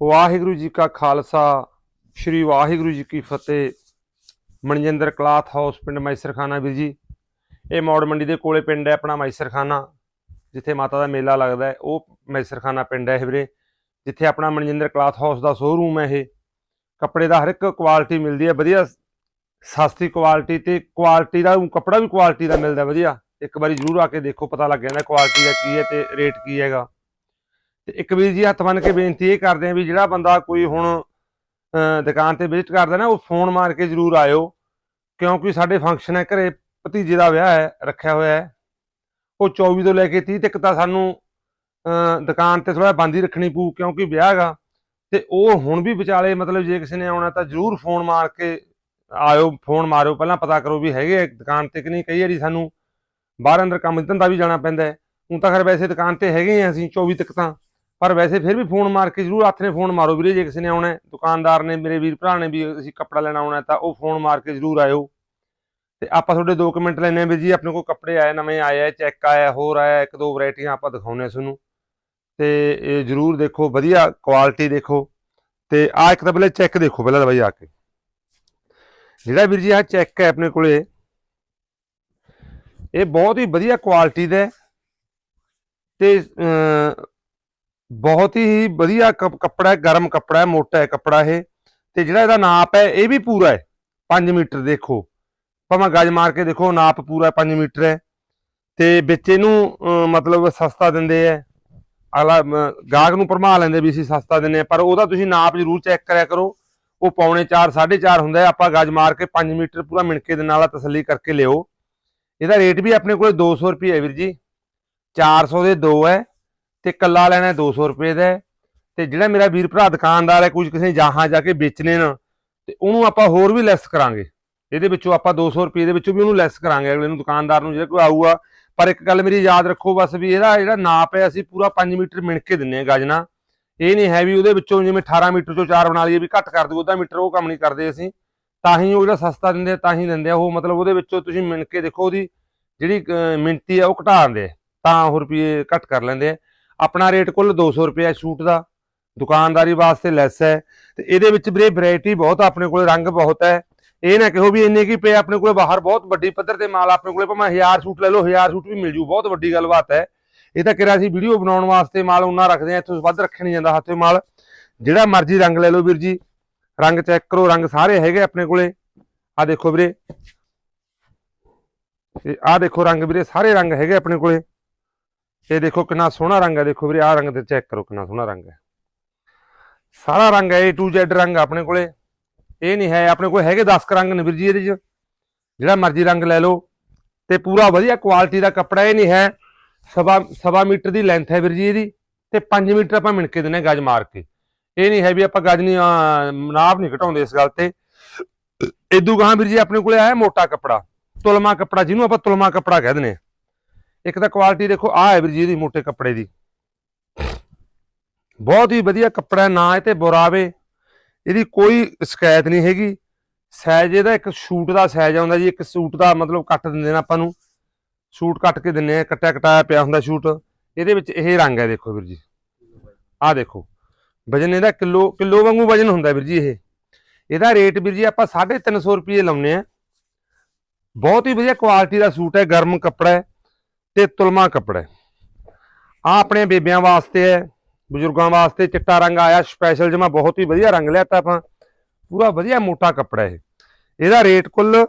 ਵਾਹਿਗੁਰੂ ਜੀ ਕਾ ਖਾਲਸਾ, ਸ੍ਰੀ ਵਾਹਿਗੁਰੂ ਜੀ ਕੀ ਫਤਿਹ। Manjinder cloth house ਪਿੰਡ ਮੈਸਰਖਾਨਾ ਵੀਰ ਜੀ। ਇਹ ਮੌੜ ਮੰਡੀ ਦੇ ਕੋਲੇ ਪਿੰਡ ਹੈ, ਆਪਣਾ ਮੈਸਰਖਾਨਾ, ਜਿੱਥੇ ਮਾਤਾ ਦਾ ਮੇਲਾ ਲੱਗਦਾ ਹੈ। ਉਹ ਮੈਸਰਖਾਨਾ ਪਿੰਡ ਹੈ ਵੀਰੇ, ਜਿੱਥੇ ਆਪਣਾ ਮਨਜਿੰਦਰ ਕਲਾਥ ਹਾਊਸ ਦਾ ਸ਼ੋਰੂਮ ਹੈ ਇਹ। ਕੱਪੜੇ ਦਾ ਹਰ ਇੱਕ ਕੁਆਲਿਟੀ ਮਿਲਦੀ ਹੈ, ਵਧੀਆ ਸਸਤੀ ਕੁਆਲਿਟੀ ਤੇ ਕੁਆਲਿਟੀ ਦਾ ਕੱਪੜਾ ਵੀ ਕੁਆਲਿਟੀ ਦਾ ਮਿਲਦਾ ਵਧੀਆ। ਇੱਕ ਵਾਰੀ ਜ਼ਰੂਰ ਆ ਕੇ ਦੇਖੋ, ਪਤਾ ਲੱਗ ਜਾਂਦਾ ਕੁਆਲਿਟੀ ਦਾ ਕੀ ਹੈ ਤੇ ਰੇਟ ਕੀ ਹੈਗਾ। ਤੇ ਇੱਕ ਵੀਰ ਜੀ ਹੱਥ ਬੰਨ ਕੇ ਬੇਨਤੀ ਇਹ ਕਰਦੇ ਆ ਵੀ ਜਿਹੜਾ ਬੰਦਾ ਕੋਈ ਹੁਣ ਦੁਕਾਨ ਤੇ ਵਿਜ਼ਿਟ ਕਰਦਾ ਨਾ, ਉਹ ਫੋਨ ਮਾਰ ਕੇ ਜ਼ਰੂਰ ਆਇਓ, ਕਿਉਂਕਿ ਸਾਡੇ ਫੰਕਸ਼ਨ ਹੈ, ਘਰੇ ਭਤੀਜੇ ਦਾ ਵਿਆਹ ਹੈ, ਰੱਖਿਆ ਹੋਇਆ ਹੈ। ਉਹ 24 ਤੋਂ ਲੈ ਕੇ 30 ਤੱਕ ਤਾਂ ਸਾਨੂੰ ਦੁਕਾਨ ਤੇ ਥੋੜਾ ਬੰਦ ਹੀ ਰੱਖਣੀ ਪਊ, ਕਿਉਂਕਿ ਵਿਆਹ ਹੈਗਾ। ਤੇ ਉਹ ਹੁਣ ਵੀ ਵਿਚਾਲੇ, ਮਤਲਬ ਜੇ ਕਿਸੇ ਨੇ ਆਉਣਾ ਤਾਂ ਜ਼ਰੂਰ ਫੋਨ ਮਾਰ ਕੇ ਆਇਓ ਫੋਨ ਮਾਰਿਓ, ਪਹਿਲਾਂ ਪਤਾ ਕਰੋ ਵੀ ਹੈਗੇ ਆ ਦੁਕਾਨ ਤੇ ਕਿ ਨਹੀਂ। ਕਈ ਵਾਰੀ ਸਾਨੂੰ ਬਾਹਰ ਅੰਦਰ ਕੰਮ, ਧੰਦਾ ਵੀ ਜਾਣਾ ਪੈਂਦਾ ਹੈ। ਹੁਣ ਤਾਂ ਖੈਰ ਵੈਸੇ ਦੁਕਾਨ ਤੇ ਹੈਗੇ ਆ ਅਸੀਂ 24 ਤੱਕ ਤਾਂ। ਪਰ ਵੈਸੇ ਫਿਰ ਵੀ ਫੋਨ ਮਾਰ ਕੇ ਜ਼ਰੂਰ ਹੱਥ ਨੇ ਫੋਨ ਮਾਰੋ ਵੀਰੇ, ਜੇ ਕਿਸੇ ਨੇ ਆਉਣਾ ਹੈ। ਦੁਕਾਨਦਾਰ ਨੇ, ਮੇਰੇ ਵੀਰ ਭਰਾ ਨੇ ਵੀ ਅਸੀਂ ਕੱਪੜਾ ਲੈਣਾ ਆਉਣਾ ਤਾਂ ਉਹ ਫੋਨ ਮਾਰ ਕੇ ਜ਼ਰੂਰ ਆਇਓ। ਤੇ ਆਪਾਂ ਤੁਹਾਡੇ 2 ਮਿੰਟ ਲੈਣੇ ਆ ਵੀਰ ਜੀ, ਆਪਣੇ ਕੋਲ ਕੱਪੜੇ ਆਏ, ਨਵੇਂ ਆਏ ਆ ਚੈੱਕ ਆਇਆ, ਹੋਰ ਆਇਆ, ਇੱਕ ਦੋ ਵੈਰਾਈਟੀਆਂ ਆਪਾਂ ਦਿਖਾਉਣੇ ਆ ਤੁਹਾਨੂੰ। ਤੇ ਇਹ ਜ਼ਰੂਰ ਦੇਖੋ, ਵਧੀਆ ਕੁਆਲਿਟੀ ਦੇਖੋ। ਤੇ ਆ ਇੱਕ ਤਾਂ ਪਹਿਲੇ ਚੈੱਕ ਦੇਖੋ ਪਹਿਲਾਂ ਤਾਂ ਬਾਈ ਆ ਕੇ। ਜਿਹੜਾ ਵੀਰ ਜੀ ਆ ਚੈੱਕ ਹੈ ਆਪਣੇ ਕੋਲੇ, ਇਹ ਬਹੁਤ ਹੀ ਵਧੀਆ ਕੁਆਲਿਟੀ ਦਾ ਹੈ। ਤੇ ਬਹੁਤ ਹੀ ਵਧੀਆ ਕੱਪ- ਕੱਪੜਾ ਹੈ, ਗਰਮ ਕੱਪੜਾ ਹੈ, ਮੋਟਾ ਹੈ ਕੱਪੜਾ ਇਹ। ਤੇ ਜਿਹੜਾ ਇਹਦਾ ਨਾਪ ਹੈ, ਇਹ ਵੀ ਪੂਰਾ ਹੈ। 5 ਮੀਟਰ ਦੇਖੋ। ਭਾਵੇਂ ਗਜ ਮਾਰ ਕੇ ਦੇਖੋ, ਨਾਪ ਪੂਰਾ 5 ਮੀਟਰ ਹੈ। ਤੇ ਵਿੱਚ ਇਹਨੂੰ ਮਤਲਬ ਸਸਤਾ ਦਿੰਦੇ ਆ ਅਗਲਾ ਗਾਹਕ ਨੂੰ ਭਰਮਾ ਲੈਂਦੇ ਵੀ ਅਸੀਂ ਸਸਤਾ ਦਿੰਦੇ ਆ ਪਰ ਉਹਦਾ ਤੁਸੀਂ ਨਾਪ ਜ਼ਰੂਰ ਚੈੱਕ ਕਰਿਆ ਕਰੋ। ਉਹ ਪੌਣੇ 4 4.5 ਹੁੰਦਾ ਹੈ। ਆਪਾਂ ਗਜ ਮਾਰ ਕੇ 5 ਮੀਟਰ ਪੂਰਾ ਮਿਣਕੇ ਦੇ ਨਾਲ ਤਸੱਲੀ ਕਰਕੇ ਲਿਓ ਇਹਦਾ ਰੇਟ ਵੀ ਆਪਣੇ ਕੋਲੇ 200 ਰੁਪਏ ਹੈ ਵੀਰ ਜੀ। 400 ਦੇ ਦੋ ਹੈ। ਤੇ ਕੱਲਾ ਲੈਣਾ ਹੈ 200 ਰੁਪਏ ਦਾ ਹੈ। ਤੇ ਜਿਹੜਾ ਮੇਰਾ ਵੀਰ ਭਰਾ ਦੁਕਾਨਦਾਰ ਹੈ ਕੁਝ ਕਿਸੇ ਜਹਾਂ ਜਾ ਕੇ ਵੇਚਣੇ ਨਾ ਤੇ ਉਹਨੂੰ ਆਪਾਂ ਹੋਰ ਵੀ ਲੈਸ ਕਰਾਂਗੇ। ਇਹਦੇ ਵਿੱਚੋਂ ਆਪਾਂ 200 ਰੁਪਏ ਦੇ ਵਿੱਚੋਂ ਵੀ ਉਹਨੂੰ ਲੈਸ ਕਰਾਂਗੇ। ਅਗਲੇ ਨੂੰ ਦੁਕਾਨਦਾਰ ਨੂੰ ਜਿਹੜਾ ਕੋਈ ਆਊਗਾ ਪਰ ਇੱਕ ਗੱਲ ਮੇਰੀ ਯਾਦ ਰੱਖੋ ਬਸ ਵੀ ਇਹਦਾ ਜਿਹੜਾ ਨਾਪ ਹੈ ਅਸੀਂ ਪੂਰਾ 5 ਮੀਟਰ ਮਿਣ ਕੇ ਦਿੰਨੇ ਆ ਗਜਨਾ ਇਹ ਨਹੀਂ ਹੈ ਵੀ ਉਹਦੇ ਵਿੱਚੋਂ ਜਿਵੇਂ 18 ਮੀਟਰ ਚੋਂ 4 ਬਣਾ ਲਈਏ ਵੀ ਘੱਟ ਕਰ ਦਿਓ ਉਹਦਾ ਮੀਟਰ ਉਹ ਕੰਮ ਨਹੀਂ ਕਰਦੇ ਅਸੀਂ। ਤਾਂ ਹੀ ਉਹ ਜਿਹੜਾ ਸਸਤਾ ਦਿੰਦੇ ਤਾਂ ਹੀ ਦਿੰਦੇ ਆ। ਉਹ ਮਤਲਬ ਉਹਦੇ ਵਿੱਚੋਂ ਤੁਸੀਂ ਮਿਣ ਕੇ ਦੇਖੋ ਉਹਦੀ ਜਿਹੜੀ ਅਹ, ਮਿਣਤੀ ਆ ਉਹ ਘਟਾ ਦਿੰਦੇ ਆ। ਤਾਂ ਉਹ ਰੁਪਏ ਘੱਟ ਕਰ ਲੈਂਦੇ ਆ। ਆਪਣਾ ਰੇਟ ਕੁੱਲ 200 ਰੁਪਏ ਹੈ ਸੂਟ ਦਾ, ਦੁਕਾਨਦਾਰੀ ਵਾਸਤੇ ਲੈਸ ਹੈ। ਤੇ ਇਹਦੇ ਵਿੱਚ ਵੀਰੇ ਵੈਰਾਈਟੀ ਬਹੁਤ ਆਪਣੇ ਕੋਲ ਰੰਗ ਬਹੁਤ ਹੈ। ਇਹ ਨਾ ਕਿਹੋ ਵੀ ਇੰਨੇ ਕੀ ਪਏ ਆਪਣੇ ਕੋਲੇ ਬਾਹਰ ਬਹੁਤ ਵੱਡੀ ਪੱਧਰ ਤੇ ਮਾਲ ਆਪਣੇ ਕੋਲੇ ਭਾਵੇਂ 1000 ਸੂਟ ਲੈ ਲਓ 1000 ਸੂਟ ਵੀ ਮਿਲ ਜੂ, ਬਹੁਤ ਵੱਡੀ ਗੱਲਬਾਤ ਹੈ। ਇਹ ਤਾਂ ਕਿਹਾ ਸੀ ਵੀਡੀਓ ਬਣਾਉਣ ਵਾਸਤੇ ਮਾਲ ਉਹਨਾਂ ਰੱਖਦੇ ਆ, ਇੱਥੋਂ ਵੱਧ ਰੱਖਿਆ ਨਹੀਂ ਜਾਂਦਾ ਹੱਥੇ ਮਾਲ। ਜਿਹੜਾ ਮਰਜ਼ੀ ਰੰਗ ਲੈ ਲਓ ਵੀਰ ਜੀ, ਰੰਗ ਚੈੱਕ ਕਰੋ, ਰੰਗ ਸਾਰੇ ਹੈਗੇ ਆਪਣੇ ਕੋਲੇ। ਆ ਦੇਖੋ ਵੀਰੇ ਤੇ ਆ ਦੇਖੋ ਰੰਗ ਵੀਰੇ, ਸਾਰੇ ਰੰਗ ਹੈਗੇ ਆਪਣੇ ਕੋਲੇ। ਇਹ ਦੇਖੋ ਕਿੰਨਾ ਸੋਹਣਾ ਰੰਗ ਹੈ, ਦੇਖੋ ਵੀਰੇ, ਆਹ ਰੰਗ ਤੇ ਚੈੱਕ ਕਰੋ ਕਿੰਨਾ ਸੋਹਣਾ ਰੰਗ ਹੈ। ਸਾਰਾ ਰੰਗ ਹੈ, A to Z ਰੰਗ ਆਪਣੇ ਕੋਲੇ। ਇਹ ਨਹੀਂ ਹੈ, ਆਪਣੇ ਕੋਲ ਹੈਗੇ 10 ਕ ਰੰਗ ਨੇ ਵੀਰ ਜੀ ਇਹਦੇ ਚ। ਜਿਹੜਾ ਮਰਜ਼ੀ ਰੰਗ ਲੈ ਲਓ। ਤੇ ਪੂਰਾ ਵਧੀਆ ਕੁਆਲਿਟੀ ਦਾ ਕੱਪੜਾ ਇਹ ਨਹੀਂ ਹੈ, ਸਵਾ ਸਵਾ ਮੀਟਰ ਦੀ ਲੈਂਥ ਹੈ ਵੀਰ ਜੀ ਇਹਦੀ। ਤੇ 5 ਮੀਟਰ ਆਪਾਂ ਮਿਣ ਕੇ ਦਿੰਨੇ ਗਜ ਮਾਰ ਕੇ। ਇਹ ਨਹੀਂ ਹੈ ਵੀ ਆਪਾਂ ਗਜ਼ ਨਹੀਂ ਨਾਪ ਨਹੀਂ ਘਟਾਉਂਦੇ ਇਸ ਗੱਲ ਤੇ। ਇਦੂ ਗਾਂ ਵੀਰ ਜੀ ਆਪਣੇ ਕੋਲੇ ਆਇਆ ਮੋਟਾ ਕੱਪੜਾ। ਤੁਲਮਾ ਕੱਪੜਾ, ਜਿਹਨੂੰ ਆਪਾਂ ਤੁਲਮਾ ਕੱਪੜਾ ਕਹਿ ਦਿੰਦੇ ਆ। ਇੱਕ ਤਾਂ ਕੁਆਲਿਟੀ ਦੇਖੋ ਆ ਹੈ ਵੀਰ ਜੀ ਇਹਦੀ ਮੋਟੇ ਕੱਪੜੇ ਦੀ। ਬਹੁਤ ਹੀ ਵਧੀਆ ਕੱਪੜਾ ਨਾ ਇਹ ਤੇ ਬੁਰਾਵੇ ਇਹਦੀ ਕੋਈ ਸ਼ਿਕਾਇਤ ਨਹੀਂ ਹੈਗੀ। ਸਾਈਜ਼ ਇਹਦਾ ਇੱਕ ਸੂਟ ਦਾ ਸਾਈਜ਼ ਆਉਂਦਾ ਜੀ, ਇੱਕ ਸੂਟ ਦਾ ਮਤਲਬ ਕੱਟ ਦਿੰਦੇ ਨੇ ਆਪਾਂ ਨੂੰ। ਸੂਟ ਕੱਟ ਕੇ ਦਿੰਨੇ ਆ, ਕੱਟਿਆ ਕਟਾਇਆ ਪਿਆ ਹੁੰਦਾ ਸੂਟ। ਇਹਦੇ ਵਿੱਚ ਇਹ ਰੰਗ ਹੈ ਦੇਖੋ ਵੀਰ ਜੀ ਆਹ ਦੇਖੋ, ਵਜਨ ਇਹਦਾ ਕਿਲੋ ਕਿਲੋ ਵਾਂਗੂ ਵਜਨ ਹੁੰਦਾ ਵੀਰ ਜੀ ਇਹ। ਇਹਦਾ ਰੇਟ ਵੀਰ ਜੀ ਆਪਾਂ 350 ਰੁਪਏ ਲਾਉਨੇ ਆ। ਬਹੁਤ ਹੀ ਵਧੀਆ ਕੁਆਲਿਟੀ ਦਾ ਸੂਟ ਹੈ, ਗਰਮ ਕੱਪੜਾ ਹੈ। ਤੇ ਤੁਲਮਾ ਕੱਪੜਾ। ਹੈ ਆ ਆਪਣੇ ਬੇਬਿਆਂ ਵਾਸਤੇ ਹੈ, ਬਜ਼ੁਰਗਾਂ ਵਾਸਤੇ ਚਿੱਟਾ ਰੰਗ ਆਇਆ ਸਪੈਸ਼ਲ ਜਮਾ ਬਹੁਤ ਹੀ ਵਧੀਆ ਰੰਗ ਲਿਆਤਾ ਆਪਾਂ। ਪੂਰਾ ਵਧੀਆ ਮੋਟਾ ਕੱਪੜਾ ਇਹ। ਇਹਦਾ ਰੇਟ ਕੁੱਲ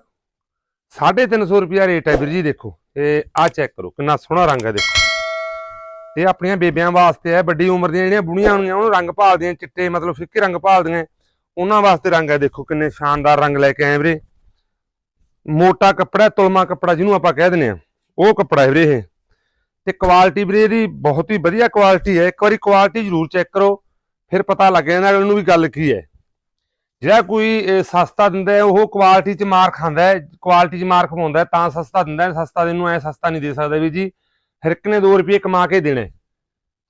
350 ਰੁਪਿਆ ਰੇਟ ਹੈ ਵੀਰ ਜੀ, ਦੇਖੋ। ਇਹ ਆ ਚੈੱਕ ਕਰੋ, ਕਿੰਨਾ ਸੋਹਣਾ ਰੰਗ ਹੈ, ਦੇਖੋ। ਇਹ ਆਪਣੀਆਂ ਬੇਬਿਆਂ ਵਾਸਤੇ ਹੈ, ਵੱਡੀ ਉਮਰ ਦੀਆਂ ਜਿਹੜੀਆਂ ਬੁਣੀਆਂ ਹੋਣਗੀਆਂ, ਉਹਨੂੰ ਰੰਗ ਭਾਲਦੀਆਂ, ਚਿੱਟੇ ਮਤਲਬ ਫਿੱਕੇ ਰੰਗ ਭਾਲਦੀਆਂ। ਉਹਨਾਂ ਵਾਸਤੇ ਰੰਗ ਹੈ, ਦੇਖੋ ਕਿੰਨੇ ਸ਼ਾਨਦਾਰ ਰੰਗ ਲੈ ਕੇ ਆਏ ਵੀਰੇ। ਮੋਟਾ ਕੱਪੜਾ, ਤੁਲਮਾ ਕੱਪੜਾ ਜਿਹਨੂੰ ਆਪਾਂ ਕਹਿ ਦਿੰਦੇ ਆ ਉਹ ਕੱਪੜਾ ਹੈ ਵੀਰੇ ਇਹ। ਤੇ ਕੁਆਲਿਟੀ ਵੀਰੇ ਇਹਦੀ ਬਹੁਤ ਹੀ ਵਧੀਆ ਕੁਆਲਿਟੀ ਹੈ। ਇੱਕ ਵਾਰੀ ਕੁਆਲਿਟੀ ਜ਼ਰੂਰ ਚੈੱਕ ਕਰੋ, ਫਿਰ ਪਤਾ ਲੱਗ ਜਾਂਦਾ ਅਗਲੇ ਨੂੰ ਵੀ ਗੱਲ ਕੀ ਹੈ। ਜਿਹੜਾ ਕੋਈ ਸਸਤਾ ਦਿੰਦਾ ਉਹ ਕੁਆਲਿਟੀ 'ਚ ਮਾਰ ਖਾਂਦਾ ਹੈ ਕੁਆਲਿਟੀ 'ਚ ਮਾਰ ਖਵਾਉਂਦਾ ਤਾਂ ਸਸਤਾ ਦਿੰਦਾ ਸਸਤਾ ਦੇਣ ਨੂੰ ਐ ਸਸਤਾ ਨਹੀਂ ਦੇ ਸਕਦਾ ਵੀ ਜੀ। ਹਰ ਇੱਕ ਨੇ 2 ਰੁਪਏ ਕਮਾ ਕੇ ਦੇਣਾ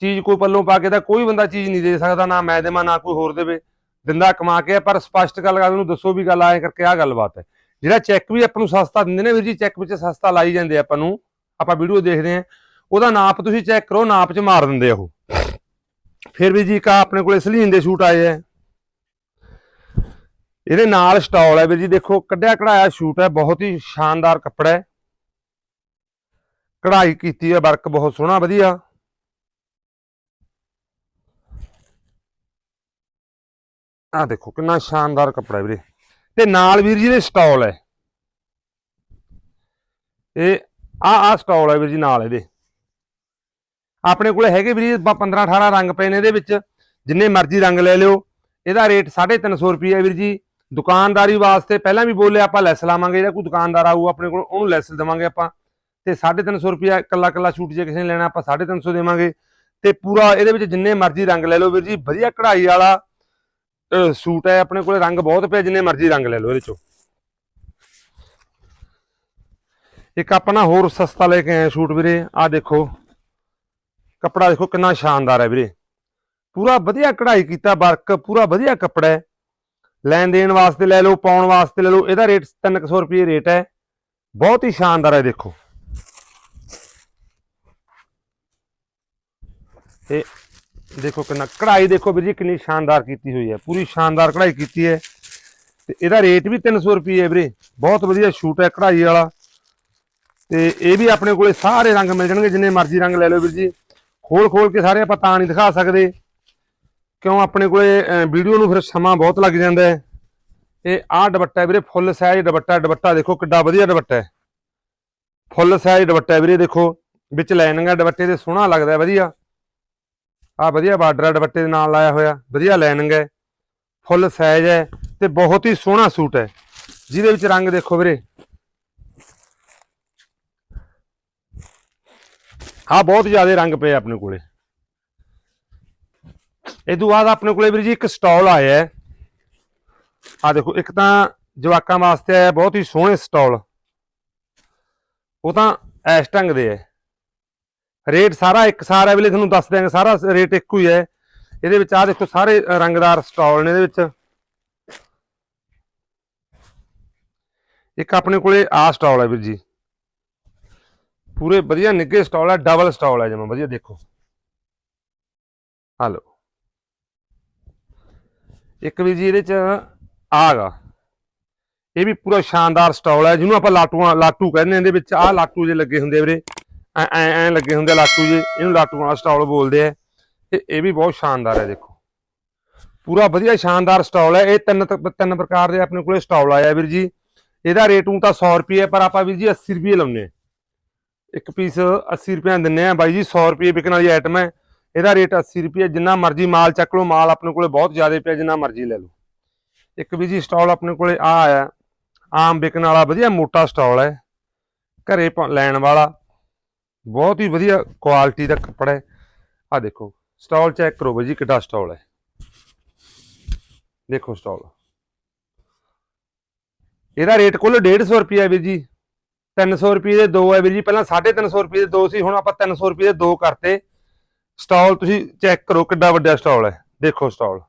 ਚੀਜ਼ ਕੋਈ ਪੱਲੋਂ ਪਾ ਕੇ ਤਾਂ ਕੋਈ ਬੰਦਾ ਚੀਜ਼ ਨਹੀਂ ਦੇ ਸਕਦਾ, ਨਾ ਮੈਂ ਦੇਵਾਂ, ਨਾ ਕੋਈ ਹੋਰ ਦੇਵੇ। ਦਿੰਦਾ ਕਮਾ ਕੇ ਪਰ ਸਪਸ਼ਟ ਗੱਲ ਕਰ ਉਹਨੂੰ ਦੱਸੋ ਵੀ ਗੱਲ ਆਏ ਕਰਕੇ ਆ ਗੱਲਬਾਤ ਹੈ। ਜਿਹੜਾ ਚੈੱਕ ਵੀ ਆਪਾਂ ਨੂੰ ਸਸਤਾ ਦਿੰਦੇ ਨੇ ਵੀਰ ਜੀ ਚੈੱਕ ਵਿੱਚ ਸਸਤਾ ਲਾਈ ਜਾਂਦੇ ਆਪਾਂ ਨੂੰ। ਆਪਾਂ ਵੀਡੀਓ ਦੇਖਦੇ ਆ ਉਹਦਾ ਨਾਪ ਤੁਸੀਂ ਚੈੱਕ ਕਰੋ, ਨਾਪ 'ਚ ਮਾਰ ਦਿੰਦੇ ਉਹ। ਫਿਰ ਵੀ ਜੀ ਇੱਕ ਆਪਣੇ ਕੋਲੇ ਸਲੀਨ ਦੇ ਸੂਟ ਆਏ ਐ ਇਹਦੇ ਨਾਲ ਸਟਾਲ ਹੈ ਵੀਰ ਜੀ, ਦੇਖੋ ਕੱਢਿਆ ਕਢਾਇਆ ਸੂਟ ਹੈ ਬਹੁਤ ਹੀ ਸ਼ਾਨਦਾਰ ਕੱਪੜਾ ਹੈ। ਕਢਾਈ ਕੀਤੀ ਹੈ ਵਰਕ ਬਹੁਤ ਸੋਹਣਾ, ਵਧੀਆ। ਆ ਦੇਖੋ ਕਿੰਨਾ ਸ਼ਾਨਦਾਰ ਕੱਪੜਾ ਵੀਰੇ। ਤੇ ਨਾਲ ਵੀਰ ਜੀ ਦੇ ਸਟਾਲ ਹੈ। ਇਹ ਆ ਆ ਸਟਾਲ ਹੈ ਵੀਰ ਜੀ ਨਾਲ ਇਹਦੇ। ਆਪਣੇ ਕੋਲ ਹੈਗੇ ਵੀਰ ਜੀ 15 18 ਰੰਗ ਪਏ ਨੇ ਇਹਦੇ ਵਿੱਚ। ਜਿੰਨੇ ਮਰਜ਼ੀ ਰੰਗ ਲੈ ਲਿਓ। ਇਹਦਾ ਰੇਟ 350 ਰੁਪਏ ਹੈ ਵੀਰ ਜੀ। ਦੁਕਾਨਦਾਰੀ ਵਾਸਤੇ ਪਹਿਲਾਂ ਵੀ ਬੋਲੇ ਆਪਾਂ ਲੈਸ ਲਾਵਾਂਗੇ ਜਿਹੜਾ ਕੋਈ ਦੁਕਾਨਦਾਰ ਆਊ ਆਪਣੇ ਕੋਲ, ਉਹਨੂੰ ਲੈਸ ਦੇਵਾਂਗੇ ਆਪਾਂ। ਤੇ 350 ਰੁਪਏ ਇਕੱਲਾ ਇਕੱਲਾ ਸ਼ੂਟ ਜੇ ਕਿਸੇ ਨੇ ਲੈਣਾ, ਆਪਾਂ 350 ਦੇਵਾਂਗੇ। ਤੇ ਪੂਰਾ ਇਹਦੇ ਵਿੱਚ ਜਿੰਨੇ ਮਰਜ਼ੀ ਰੰਗ ਲੈ ਲਓ ਵੀਰ ਜੀ। ਵਧੀਆ ਕਢਾਈ ਵਾਲਾ ਸੂਟ ਹੈ, ਆਪਣੇ ਕੋਲੇ ਰੰਗ ਬਹੁਤ ਪਿਆ, ਜਿੰਨੇ ਮਰਜ਼ੀ ਰੰਗ ਲੈ ਲਓ ਇਹਦੇ ਚੋਂ। ਇੱਕ ਆਪਣਾ ਹੋਰ ਸਸਤਾ ਲੈ ਕੇ ਆਏ ਸ਼ੂਟ ਵੀਰੇ ਆ ਦੇਖੋ। ਕੱਪੜਾ ਦੇਖੋ ਕਿੰਨਾ ਸ਼ਾਨਦਾਰ ਹੈ ਵੀਰੇ। ਪੂਰਾ ਵਧੀਆ ਕਢਾਈ ਕੀਤਾ, ਵਰਕ ਪੂਰਾ ਵਧੀਆ ਕੱਪੜਾ ਹੈ। ਲੈਣ ਦੇਣ ਵਾਸਤੇ ਲੈ ਲਓ, ਪਾਉਣ ਵਾਸਤੇ ਲੈ ਲਓ, ਇਹਦਾ ਰੇਟ 300 ਰੁਪਏ ਰੇਟ ਹੈ। ਬਹੁਤ ਹੀ ਸ਼ਾਨਦਾਰ ਹੈ, ਦੇਖੋ। ਤੇ ਦੇਖੋ ਕਿੰਨਾ, ਕਢਾਈ ਦੇਖੋ ਵੀਰ ਜੀ, ਕਿੰਨੀ ਸ਼ਾਨਦਾਰ ਕੀਤੀ ਹੋਈ ਹੈ। ਪੂਰੀ ਸ਼ਾਨਦਾਰ ਕਢਾਈ ਕੀਤੀ ਹੈ। ਤੇ ਇਹਦਾ ਰੇਟ ਵੀ 300 ਰੁਪਏ ਹੈ ਵੀਰੇ। ਬਹੁਤ ਵਧੀਆ ਸ਼ੂਟ ਹੈ ਕਢਾਈ ਵਾਲਾ। ਤੇ ਇਹ ਵੀ ਆਪਣੇ ਕੋਲੇ ਸਾਰੇ ਰੰਗ ਮਿਲ ਜਾਣਗੇ, ਜਿੰਨੇ ਮਰਜ਼ੀ ਰੰਗ ਲੈ ਲਓ ਵੀਰ ਜੀ। ਖੋਲ ਖੋਲ ਕੇ ਸਾਰੇ ਆਪਾਂ ਤਾਂ ਨਹੀਂ ਦਿਖਾ ਸਕਦੇ। ਕਿਉਂ? ਆਪਣੇ ਕੋਲੇ ਵੀਡੀਓ ਨੂੰ ਫਿਰ ਸਮਾਂ ਬਹੁਤ ਲੱਗ ਜਾਂਦਾ ਹੈ। ਇਹ ਆਹ ਦੁਪੱਟਾ ਵੀਰੇ, ਫੁੱਲ ਸਾਈਜ਼ ਦੁਪੱਟਾ ਦੁਪੱਟਾ ਦੇਖੋ ਕਿੱਡਾ ਵਧੀਆ ਦੁਪੱਟਾ ਹੈ। ਫੁੱਲ ਸਾਈਜ਼ ਦੁਪੱਟਾ ਵੀਰੇ, ਦੇਖੋ। ਵਿੱਚ ਲਾਈਨਿੰਗ ਹੈ, ਦੁਪੱਟੇ ਦੇ ਸੋਹਣਾ ਲੱਗਦਾ ਵਧੀਆ। ਆ ਵਧੀਆ ਬਾਰਡਰ ਹੈ ਦੁਪੱਟੇ ਦੇ ਨਾਲ ਲਾਇਆ ਹੋਇਆ, ਵਧੀਆ ਲਾਈਨਿੰਗ ਹੈ, ਫੁੱਲ ਸਾਈਜ਼ ਹੈ ਤੇ ਬਹੁਤ ਹੀ ਸੋਹਣਾ ਸੂਟ ਹੈ। ਜਿਹਦੇ ਵਿੱਚ ਰੰਗ ਦੇਖੋ ਵੀਰੇ। ਆ ਬਹੁਤ ਜ਼ਿਆਦਾ ਰੰਗ ਪਏ ਆਪਣੇ ਕੋਲੇ। ਇਹ ਤੋਂ ਬਾਅਦ ਆਪਣੇ ਕੋਲੇ ਵੀਰ ਜੀ ਇੱਕ ਸਟਾਲ ਆਇਆ ਹੈ। ਆ ਦੇਖੋ, ਇੱਕ ਤਾਂ ਜਵਾਕਾਂ ਵਾਸਤੇ ਆਇਆ ਬਹੁਤ ਹੀ ਸੋਹਣੇ ਸਟਾਲ। ਉਹ ਤਾਂ ਐਸ ਢੰਗ ਦੇ ਹੈ। ਰੇਟ ਸਾਰਾ ਇੱਕ ਸਾਰ ਹੈ ਵੀਰੇ ਤੁਹਾਨੂੰ ਦੱਸ ਦਿਆਂਗੇ, ਸਾਰਾ ਰੇਟ ਇੱਕੋ ਹੀ ਹੈ। ਇਹਦੇ ਵਿੱਚ ਆ ਦੇਖੋ ਸਾਰੇ ਰੰਗਦਾਰ ਸਟਾਲ ਨੇ ਇਹਦੇ ਵਿੱਚ। ਇੱਕ ਆਪਣੇ ਕੋਲੇ ਆ ਸਟਾਲ ਹੈ ਵੀਰ ਜੀ। ਪੂਰੇ ਵਧੀਆ ਨਿੱਘੇ ਸਟਾਲ ਹੈ, ਡਬਲ ਸਟਾਲ ਹੈ ਜਮਾ, ਵਧੀਆ ਦੇਖੋ। ਹਲੋ ਇੱਕ ਵੀ ਜੀ ਇਹਦੇ ਚ ਆਗਾ ਇਹ ਵੀ ਪੂਰਾ ਸ਼ਾਨਦਾਰ ਸਟਾਲ ਹੈ, ਜਿਹਨੂੰ ਆਪਾਂ ਲਾਟੂਆਂ ਲਾਟੂ ਕਹਿੰਦੇ ਹਾਂ, ਇਹਦੇ ਵਿੱਚ ਆਹ ਲਾਟੂ ਜੇ ਲੱਗੇ ਹੁੰਦੇ ਵੀਰੇ। ਐ ਐ ਲੱਗੇ ਹੁੰਦੇ ਆ ਲਾਟੂ ਜੇ, ਇਹਨੂੰ ਲਾਟੂ ਵਾਲਾ ਸਟਾਲ ਬੋਲਦੇ ਆ। ਤੇ ਇਹ ਵੀ ਬਹੁਤ ਸ਼ਾਨਦਾਰ ਹੈ ਦੇਖੋ। ਪੂਰਾ ਵਧੀਆ ਸ਼ਾਨਦਾਰ ਸਟਾਲ ਹੈ। ਇਹ ਤਿੰਨ ਤਿੰਨ ਪ੍ਰਕਾਰ ਦੇ ਆਪਣੇ ਕੋਲੇ ਸਟਾਲ ਆਇਆ ਵੀਰ ਜੀ। ਇਹਦਾ ਰੇਟ ਹੁਣ ਤਾਂ 100 ਰੁਪਏ ਪਰ ਆਪਾਂ ਵੀਰ ਜੀ 80 ਰੁਪਏ ਲਾਉਂਦੇ ਹਾਂ। ਇੱਕ ਪੀਸ 80 ਰੁਪਏ ਦਿੰਨੇ ਆ ਬਾਈ ਜੀ 100 ਰੁਪਏ ਵਿਕਣ ਵਾਲੀ ਆਈਟਮ ਹੈ। ਇਹਦਾ ਰੇਟ 80 ਰੁਪਏ ਜਿੰਨਾ ਮਰਜ਼ੀ ਮਾਲ ਚੱਕ ਲਓ, ਮਾਲ ਆਪਣੇ ਕੋਲੇ ਬਹੁਤ ਜ਼ਿਆਦਾ ਪਿਆ, ਜਿੰਨਾ ਮਰਜ਼ੀ ਲੈ ਲਓ। ਇੱਕ ਵੀ ਜੀ ਸਟਾਲ ਆਪਣੇ ਕੋਲੇ ਆ ਆਇਆ। ਆਮ ਵਿਕਣ ਵਾਲਾ ਵਧੀਆ ਮੋਟਾ ਸਟਾਲ ਹੈ। ਘਰੇ ਲੈਣ ਵਾਲਾ। ਬਹੁਤ ਹੀ ਵਧੀਆ ਕੁਆਲਿਟੀ ਦਾ ਕੱਪੜਾ ਹੈ। ਆ ਦੇਖੋ ਸਟਾਲ ਚੈੱਕ ਕਰੋ ਬਾਈ ਜੀ, ਕਿੱਡਾ ਸਟਾਲ ਹੈ। ਦੇਖੋ ਸਟਾਲ ਇਹਦਾ ਰੇਟ ਕੁੱਲ 150 ਰੁਪਏ ਹੈ ਵੀਰ ਜੀ। 300 ਰੁਪਏ ਦੇ ਦੋ ਹੈ ਵੀਰ ਜੀ। ਪਹਿਲਾਂ 350 ਰੁਪਏ ਦੇ ਦੋ ਸੀ, ਹੁਣ ਆਪਾਂ 300 ਰੁਪਏ ਦੇ ਦੋ ਕਰਤੇ। ਸਟਾਲ ਤੁਸੀਂ ਚੈੱਕ ਕਰੋ ਕਿੱਡਾ ਵੱਡਾ ਸਟਾਲ ਹੈ। ਦੇਖੋ ਸਟਾਲ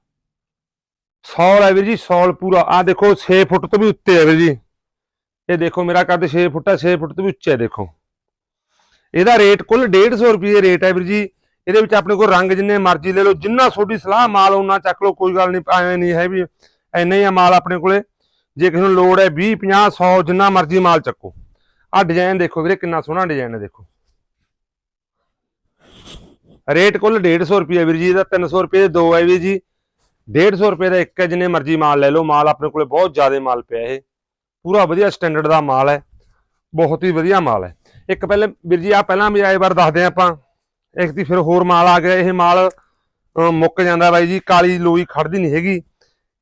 ਸੌਲ ਹੈ ਵੀਰ ਜੀ, ਸੌਲ ਪੂਰਾ। ਆ ਦੇਖੋ 6 ਫੁੱਟ ਤੋਂ ਵੀ ਉੱਤੇ ਹੈ ਵੀਰ ਜੀ। ਇਹ ਦੇਖੋ, ਮੇਰਾ ਕੱਦ 6 ਫੁੱਟ ਹੈ 6 ਫੁੱਟ ਤੋਂ ਵੀ ਉੱਚਾ ਹੈ, ਦੇਖੋ। ਇਹਦਾ ਰੇਟ ਕੁੱਲ 150 ਰੁਪਏ ਰੇਟ ਹੈ ਵੀਰ ਜੀ। ਇਹਦੇ ਵਿੱਚ ਆਪਣੇ ਕੋਲ ਰੰਗ ਜਿੰਨੇ ਮਰਜ਼ੀ ਲੈ ਲਓ, ਜਿੰਨਾ ਤੁਹਾਡੀ ਸਲਾਹ ਮਾਲ ਉਹਨਾਂ ਚੱਕ ਲਓ, ਕੋਈ ਗੱਲ ਨਹੀਂ, ਐਵੇਂ ਨਹੀਂ ਹੈ ਵੀ ਇੰਨਾ ਹੀ ਆ ਮਾਲ ਆਪਣੇ ਕੋਲੇ। ਜੇ ਕਿਸੇ ਨੂੰ ਲੋੜ ਹੈ 20 50 100 ਜਿੰਨਾ ਮਰਜ਼ੀ ਮਾਲ ਚੱਕੋ। ਆ ਡਿਜ਼ਾਈਨ ਦੇਖੋ ਵੀਰੇ, ਕਿੰਨਾ ਸੋਹਣਾ ਡਿਜ਼ਾਈਨ ਹੈ ਦੇਖੋ। ਰੇਟ ਕੁੱਲ 150 ਰੁਪਏ ਵੀਰ ਜੀ, ਇਹਦਾ 300 ਰੁਪਏ ਦੇ ਦੋ ਹੈ ਵੀਰ ਜੀ। 150 ਰੁਪਏ ਦਾ ਇੱਕ ਹੈ, ਜਿੰਨੇ ਮਰਜ਼ੀ ਮਾਲ ਲੈ ਲਓ। ਮਾਲ ਆਪਣੇ ਕੋਲੇ ਬਹੁਤ ਜ਼ਿਆਦਾ ਮਾਲ ਪਿਆ ਇਹ। ਪੂਰਾ ਵਧੀਆ ਸਟੈਂਡਰਡ ਦਾ ਮਾਲ ਹੈ। ਬਹੁਤ ਹੀ ਵਧੀਆ ਮਾਲ ਹੈ। ਇੱਕ ਪਹਿਲੇ ਵੀਰ ਜੀ ਆ ਪਹਿਲਾਂ ਵੀ ਆਏ ਵਾਰ ਦੱਸਦੇ ਹਾਂ ਆਪਾਂ। ਇੱਕ ਦੀ ਫਿਰ ਹੋਰ ਮਾਲ ਆ ਗਿਆ, ਇਹ ਮਾਲ ਮੁੱਕ ਜਾਂਦਾ ਬਾਈ ਜੀ, ਕਾਲੀ ਲੋਈ ਖੜਦੀ ਨਹੀਂ ਹੈਗੀ।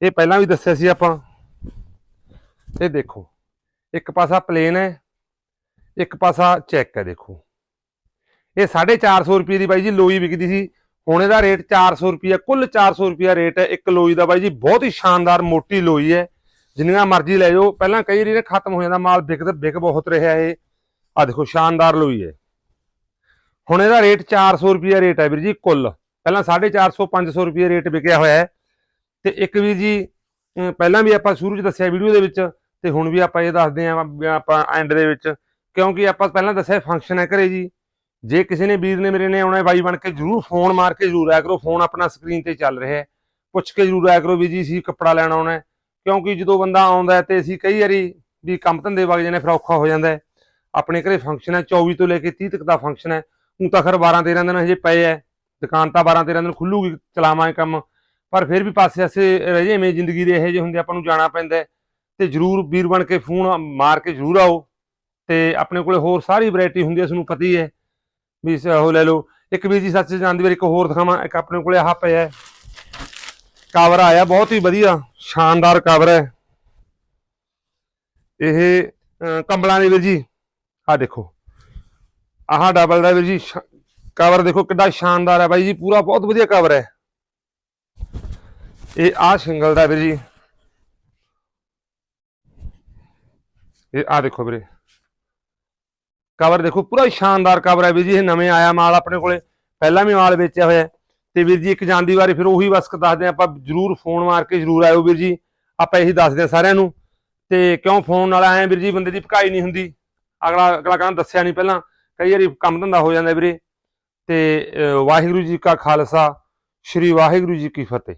ਇਹ ਪਹਿਲਾਂ ਵੀ ਦੱਸਿਆ ਸੀ ਆਪਾਂ। ਇਹ ਦੇਖੋ, ਇੱਕ ਪਾਸਾ ਪਲੇਨ ਹੈ, ਇੱਕ ਪਾਸਾ ਚੈੱਕ ਹੈ ਦੇਖੋ। ਇਹ 450 ਰੁਪਏ ਦੀ ਬਾਈ ਜੀ ਲੋਈ ਵਿਕਦੀ ਸੀ। ਹੁਣ ਇਹਦਾ ਰੇਟ 400 ਰੁਪਏ ਕੁੱਲ 400 ਰੁਪਏ ਰੇਟ ਹੈ ਇੱਕ ਲੋਈ ਦਾ ਬਾਈ ਜੀ। ਬਹੁਤ ਹੀ ਸ਼ਾਨਦਾਰ ਮੋਟੀ ਲੋਈ ਹੈ। ਜਿੰਨੀਆਂ ਮਰਜ਼ੀ ਲੈ ਜਾਓ। ਪਹਿਲਾਂ ਕਈ ਵਾਰੀ ਖਤਮ ਹੋ ਜਾਂਦਾ, ਮਾਲ ਵਿਕਦਾ ਵਿਕ ਬਹੁਤ ਰਿਹਾ ਇਹ। ਆ ਦੇਖੋ, ਸ਼ਾਨਦਾਰ ਲੋਈ ਹੈ ਹੁਣ ਇਹਦਾ ਰੇਟ 400 ਰੁਪਏ ਰੇਟ ਹੈ ਵੀਰ ਜੀ, ਕੁੱਲ। ਪਹਿਲਾਂ 450 500 ਰੁਪਏ ਰੇਟ ਵਿਕਿਆ ਹੋਇਆ ਹੈ। ਤੇ ਇੱਕ ਵੀਰ ਜੀ ਪਹਿਲਾਂ ਵੀ ਆਪਾਂ ਸ਼ੁਰੂ ਚ ਦੱਸਿਆ ਵੀਡੀਓ ਦੇ ਵਿੱਚ, ਤੇ ਹੁਣ ਵੀ ਆਪਾਂ ਇਹ ਦੱਸਦੇ ਆਂ ਆਪਾਂ ਐਂਡ ਦੇ ਵਿੱਚ। ਕਿਉਂਕਿ ਆਪਾਂ ਪਹਿਲਾਂ ਦੱਸਿਆ ਫੰਕਸ਼ਨ ਹੈ ਘਰੇ ਜੀ। ਜੇ ਕਿਸੇ ਨੇ, ਵੀਰ ਨੇ ਮੇਰੇ ਨੇ ਆਉਣਾ ਬਾਈ ਬਣ ਕੇ, ਜਰੂਰ ਫੋਨ ਮਾਰ ਕੇ ਜਰੂਰ ਆਇਆ ਕਰੋ। ਫੋਨ ਆਪਣਾ ਸਕਰੀਨ ਤੇ ਚੱਲ ਰਿਹਾ ਹੈ। ਪੁੱਛ ਕੇ ਜਰੂਰ ਆਇਆ ਕਰੋ ਵੀ ਜੀ ਸੀ ਕੱਪੜਾ ਲੈਣਾ ਆਉਣਾ ਕਿਉਂਕਿ ਜਦੋਂ ਬੰਦਾ ਆਉਂਦਾ ਹੈ ਤੇ ਅਸੀਂ ਕਈ ਵਾਰੀ ਵੀ ਕੰਮ ਧੰਦੇ ਵਗ ਜਾਂਦੇ, ਫਿਰ ਔਖਾ ਹੋ ਜਾਂਦਾ ਆਪਣੇ ਘਰੇ ਫੰਕਸ਼ਨ ਹੈ 24 ਤੋਂ ਲੈ ਕੇ 30 ਤੱਕ ਦਾ ਫੰਕਸ਼ਨ ਹੈ। ਹੁਣ ਤਾਂ ਖਰ 12 13 ਦਿਨ ਹਜੇ ਪਏ ਹੈ। ਦੁਕਾਨ ਤਾਂ 12 13 ਦਿਨ ਖੁੱਲੂਗੀ, ਚਲਾਵਾਂਗੇ ਕੰਮ। ਪਰ ਫਿਰ ਵੀ ਪਾਸੇ ਆਸੇ ਰਜੇਵੇਂ ਜ਼ਿੰਦਗੀ ਦੇ ਇਹੋ ਜਿਹੇ ਹੁੰਦੇ ਆਪਾਂ ਨੂੰ ਜਾਣਾ ਪੈਂਦਾ ਤੇ ਜਰੂਰ ਵੀਰ ਬਣ ਕੇ ਫੋਨ ਮਾਰ ਕੇ ਜਰੂਰ ਆਓ। ਤੇ ਆਪਣੇ ਕੋਲੇ ਹੋਰ ਸਾਰੀ ਵੈਰਾਈਟੀ ਹੁੰਦੀ ਹੈ, ਤੁਹਾਨੂੰ ਪਤੀ ਹੀ ਹੈ। ਵੀ ਉਹ ਲੈ ਲਓ। ਇੱਕ ਵੀਰ ਜੀ ਸੱਚ ਜਾਂਦੀ ਵਾਰ ਇੱਕ ਹੋਰ ਦਿਖਾਵਾਂ। ਇੱਕ ਆਪਣੇ ਕੋਲੇ ਆਹ ਪਿਆ ਹੈ। ਕਵਰ ਆਇਆ, ਬਹੁਤ ਹੀ ਵਧੀਆ, ਸ਼ਾਨਦਾਰ ਕਵਰ ਹੈ। ਇਹ ਕੰਬਲਾਂ ਦੇ ਵੀਰ ਜੀ। ਆਹ ਦੇਖੋ। ਆਹ ਡਬਲ ਦਾ ਵੀਰ ਜੀ ਕਵਰ ਦੇਖੋ ਕਿੱਡਾ ਸ਼ਾਨਦਾਰ ਹੈ ਬਾਈ ਜੀ, ਪੂਰਾ ਬਹੁਤ ਵਧੀਆ ਕਵਰ ਹੈ। ਇਹ ਆਹ ਸਿੰਗਲ ਦਾ ਵੀਰ ਜੀ। ਇਹ ਆਹ ਦੇਖੋ ਵੀਰੇ। ਕਵਰ ਦੇਖੋ, ਪੂਰਾ ਸ਼ਾਨਦਾਰ ਕਵਰ ਹੈ ਵੀਰ ਜੀ, ਇਹ ਨਵੇਂ ਆਇਆ ਮਾਲ ਆਪਣੇ ਕੋਲੇ। ਪਹਿਲਾਂ ਵੀ ਮਾਲ ਵੇਚਿਆ ਹੋਇਆ ਤੇ ਵੀਰ ਜੀ, ਇੱਕ ਜਾਂਦੀ ਵਾਰੀ ਫਿਰ ਉਹੀ ਵਸਕ ਦੱਸਦੇ ਹਾਂ, ਆਪਾਂ ਜਰੂਰ ਫੋਨ ਮਾਰ ਕੇ ਜਰੂਰ ਆਇਓ ਵੀਰ ਜੀ। ਆਪਾਂ ਇਹੀ ਦੱਸਦੇ ਹਾਂ ਸਾਰਿਆਂ ਨੂੰ। ਤੇ ਕਿਉਂ ਫੋਨ ਨਾਲ ਆਏ ਵੀਰ ਜੀ, ਬੰਦੇ ਦੀ ਭਕਾਈ ਨਹੀਂ ਹੁੰਦੀ। ਅਗਲਾ ਅਗਲਾ ਕਹਿੰਦਾ ਦੱਸਿਆ ਨਹੀਂ ਪਹਿਲਾਂ, ਕਈ ਵਾਰੀ ਕੰਮ ਧੰਦਾ ਹੋ ਜਾਂਦਾ ਵੀਰੇ। ਤੇ ਵਾਹਿਗੁਰੂ ਜੀ ਕਾ ਖਾਲਸਾ, ਸ੍ਰੀ ਵਾਹਿਗੁਰੂ ਜੀ ਕੀ ਫਤਿਹ।